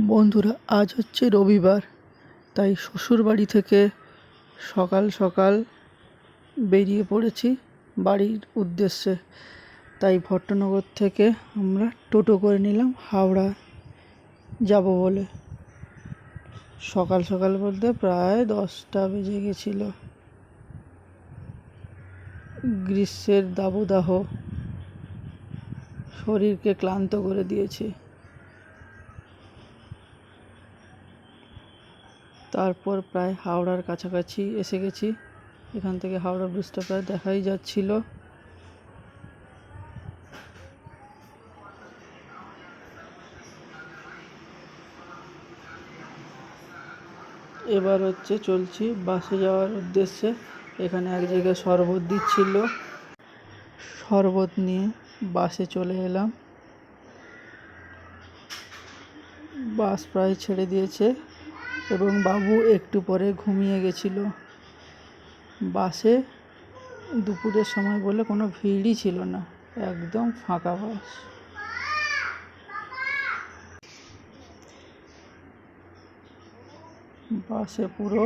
বন্ধুরা, আজ হচ্ছে রবিবার, তাই শ্বশুর বাড়ি থেকে সকাল সকাল বেরিয়ে পড়েছি বাড়ির উদ্দেশ্যে। তাই ভট্টনগর থেকে আমরা টোটো করে নিলাম, হাওড়া যাব বলে। সকাল সকাল বলতে প্রায় দশটা বেজে গেছিল। গ্রীষ্মের দাবদাহ শরীরকে ক্লান্ত করে দিয়েছে। তারপর প্রায় হাওড়ার কাছাকাছি এসে গেছি। এখান থেকে হাওড়া ব্রিজটা প্রায় দেখাই যাচ্ছিল। এবার হচ্ছে চলছি বাসে যাওয়ার উদ্দেশ্যে। এখানে এক জায়গায় শরবত দিচ্ছিল। শরবত নিয়ে বাসে চলে এলাম। বাস প্রায় ছেড়ে দিয়েছে। এবং বাবু একটু পরে ঘুমিয়ে গেছিল। বাসে দুপুরের সময় বলে কোনো ভিড়ই ছিল না, একদম ফাঁকা বাস। বাসে পুরো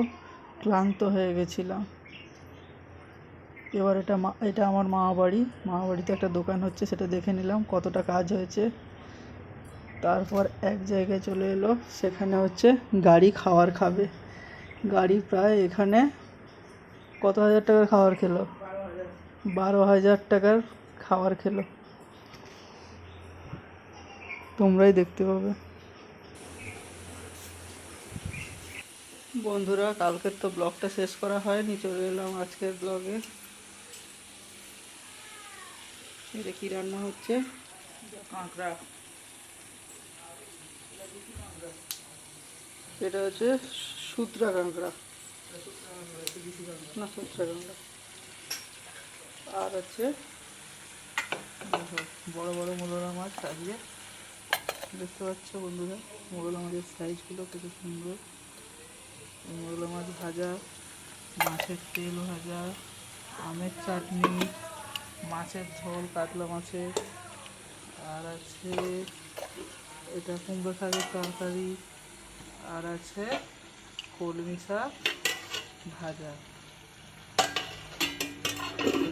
ক্লান্ত হয়ে গেছিলাম। এবার এটা মা, এটা আমার মামা বাড়ি। মামা বাড়িতে একটা দোকান হচ্ছে, সেটা দেখে নিলাম কতটা কাজ হয়েছে। তারপর এক জায়গায় চলে এলো, সেখানে হচ্ছে গাড়ি খাওয়ার খাবে। গাড়ি প্রায় এখানে কত হাজার টাকার খাবার খেলো? বারো হাজার টাকার খাবার খেলো। তোমরাই দেখতে পাবে। বন্ধুরা, কালকের তো ব্লগটা শেষ করা হয়নি, চলে এলাম আজকের ব্লগে। এটা কি রান্না হচ্ছে? কাঁকড়া। এটা হচ্ছে সুত্রা কাঁকড়া না সুত্রা কাঁকড়া আর হচ্ছে বড় বড় মোরলা মাছ সাজিয়ে দেখতে পাচ্ছ বন্ধুরা মোরলা মাছের সাইজগুলো কত সুন্দর। মোরলা মাছ ভাজা, মাছের তেল ভাজা, আমের চাটনি, মাছের ঝোল, কাতলা মাছের। আর আছে এটা কুমড়ো শাকের তরকারি আর আছে কলমি শাক ভাজা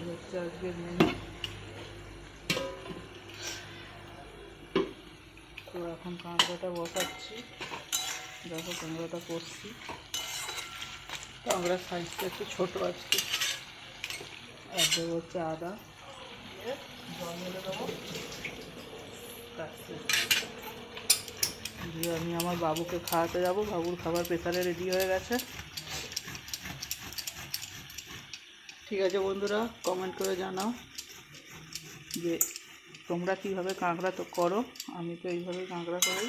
হচ্ছে আজকের মেনু তো এখন কাঁকড়াটা বসাচ্ছি। দেখো কাঁকড়াটা করছি। কাঁকড়ার সাইজটা একটু ছোটো আজকে। আর দেবো হচ্ছে আদা। জল দেবো দিয়ে আমি আমার বাবুকে খাওয়াতে যাব। বাবুর খাবার প্রেসারে রেডি হয়ে গেছে। ঠিক আছে বন্ধুরা কমেন্ট করে জানাও যে তোমরা কীভাবে কাঁকড়া তো করো। আমি তো এইভাবে কাঁকড়া করি।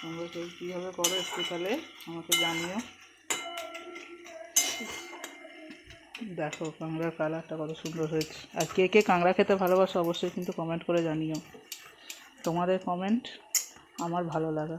তোমরা কেউ কীভাবে করো একটু তাহলে আমাকে জানিও। দেখো কাঁকড়ার কালারটা কত সুন্দর হয়েছে। আর কে কে কাঁকড়া খেতে ভালোবাসো অবশ্যই কিন্তু কমেন্ট করে জানিও। তোমাদের কমেন্ট আমার ভালো লাগা।